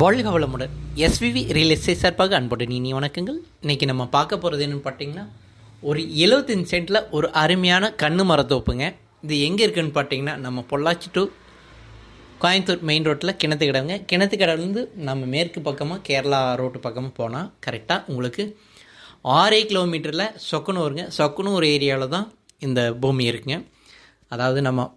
வாழ்க வளமுடன். SVV real estate சார்பாக அன்புடன் இனி வணக்கங்கள். இன்றைக்கி நம்ம பார்க்க போகிறது என்னென்னு பார்த்தீங்கன்னா ஒரு 75 சென்ட்டில் ஒரு அருமையான கண்ணு மரத்தோப்புங்க இது எங்கே இருக்குதுன்னு பார்த்தீங்கன்னா நம்ம பொள்ளாச்சி டு கோயம்புத்தூர் மெயின் ரோட்டில் கிணத்து கடைங்க கிணத்து கடையிலேருந்து நம்ம மேற்கு பக்கமாக கேரளா ரோட்டு பக்கமாக போனால் கரெக்டாக உங்களுக்கு ஆறே கிலோமீட்டரில் சொக்கனூருங்க. சொக்கனூர் ஏரியாவில் தான் இந்த பூமி இருக்குங்க. அதாவது நம்ம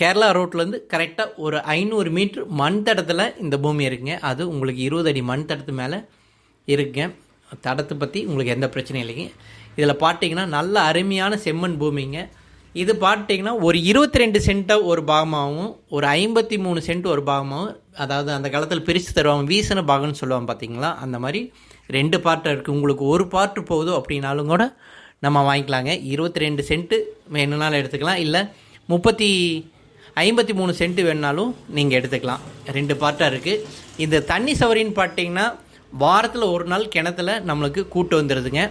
கேரளா ரோட்லேருந்து கரெக்டாக ஒரு ஐநூறு மீட்ரு மண் தடத்தில் இந்த பூமி இருக்குங்க. அது உங்களுக்கு இருபது அடி மண் தடத்து மேலே இருக்குங்க. தடத்தை பற்றி உங்களுக்கு எந்த பிரச்சனையும் இல்லைங்க. இதில் பார்த்தீங்கன்னா நல்ல அருமையான செம்மண் பூமிங்க. இது பார்த்தீங்கன்னா ஒரு இருபத்தி ரெண்டு சென்ட்டாக ஒரு பாகமாகவும் ஒரு ஐம்பத்தி மூணு சென்ட் ஒரு பாகமாகவும் அதாவது அந்த காலத்தில் பிரித்து தருவாங்க வீசன பாகம்னு சொல்லுவாங்க பார்த்தீங்களா அந்த மாதிரி ரெண்டு பார்ட்டாக இருக்குது உங்களுக்கு ஒரு பார்ட்டு போகுதோ அப்படின்னாலும் கூட நம்ம வாங்கிக்கலாங்க. இருபத்தி ரெண்டு சென்ட்டு வேணும்னாலும் எடுத்துக்கலாம். இல்லை முப்பத்தி ஐம்பத்தி மூணு சென்ட் வேணுனாலும் நீங்கள் எடுத்துக்கலாம். ரெண்டு பார்ட்டாக இருக்குது இந்த தண்ணி சவரின்னு பார்த்தீங்கன்னா வாரத்தில் ஒரு நாள் கிணத்துல நம்மளுக்கு கூட்டு வந்துடுதுங்க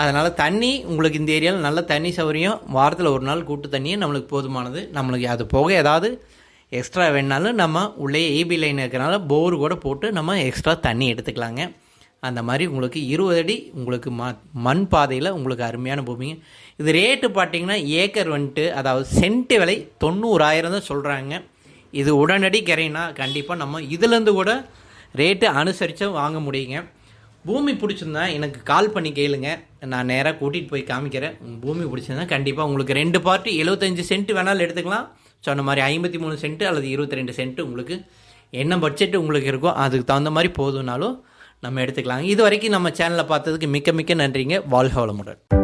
அதனால் தண்ணி உங்களுக்கு இந்த ஏரியாவில் நல்ல தண்ணி சௌகரியம் வாரத்தில் ஒரு நாள் கூட்டு தண்ணியும் நம்மளுக்கு போதுமானது. நம்மளுக்கு அது போக ஏதாவது எக்ஸ்ட்ரா வேணாலும் நம்ம உள்ளே ஏபி லைன் இருக்கிறனால போர் கூட போட்டு நம்ம எக்ஸ்ட்ரா தண்ணி எடுத்துக்கலாங்க. அந்த மாதிரி உங்களுக்கு இருபது அடி உங்களுக்கு ம மண் பாதையில் உங்களுக்கு அருமையான பூமிங்க இது ரேட்டு பார்த்தீங்கன்னா ஏக்கர் வந்துட்டு அதாவது சென்ட் விலை தொண்ணூறாயிரம் தான் சொல்கிறாங்க இது உடனடி கரைனா கண்டிப்பாக நம்ம இதுலேருந்து கூட ரேட்டு அனுசரித்து வாங்க முடியுங்க. பூமி பிடிச்சிருந்தா எனக்கு கால் பண்ணி கேளுங்க. நான் நேராக கூட்டிகிட்டு போய் காமிக்கிறேன். பூமி பிடிச்சிருந்தா கண்டிப்பாக உங்களுக்கு ரெண்டு பார்ட்டி எழுபத்தஞ்சு சென்ட் வேணாலும் எடுத்துக்கலாம். சொன்ன மாதிரி ஐம்பத்தி மூணு சென்ட் அல்லது இருபத்தி ரெண்டு சென்ட் உங்களுக்கு என்ன பட்ஜெட் உங்களுக்கு இருக்கோ அதுக்கு தகுந்த மாதிரி போதும்னாலும் நம்ம எடுத்துக்கலாம் இது வரைக்கும் நம்ம சேனலை பார்த்ததுக்கு மிக்க மிக்க நன்றிங்க. வாழ்க வளமுடன்.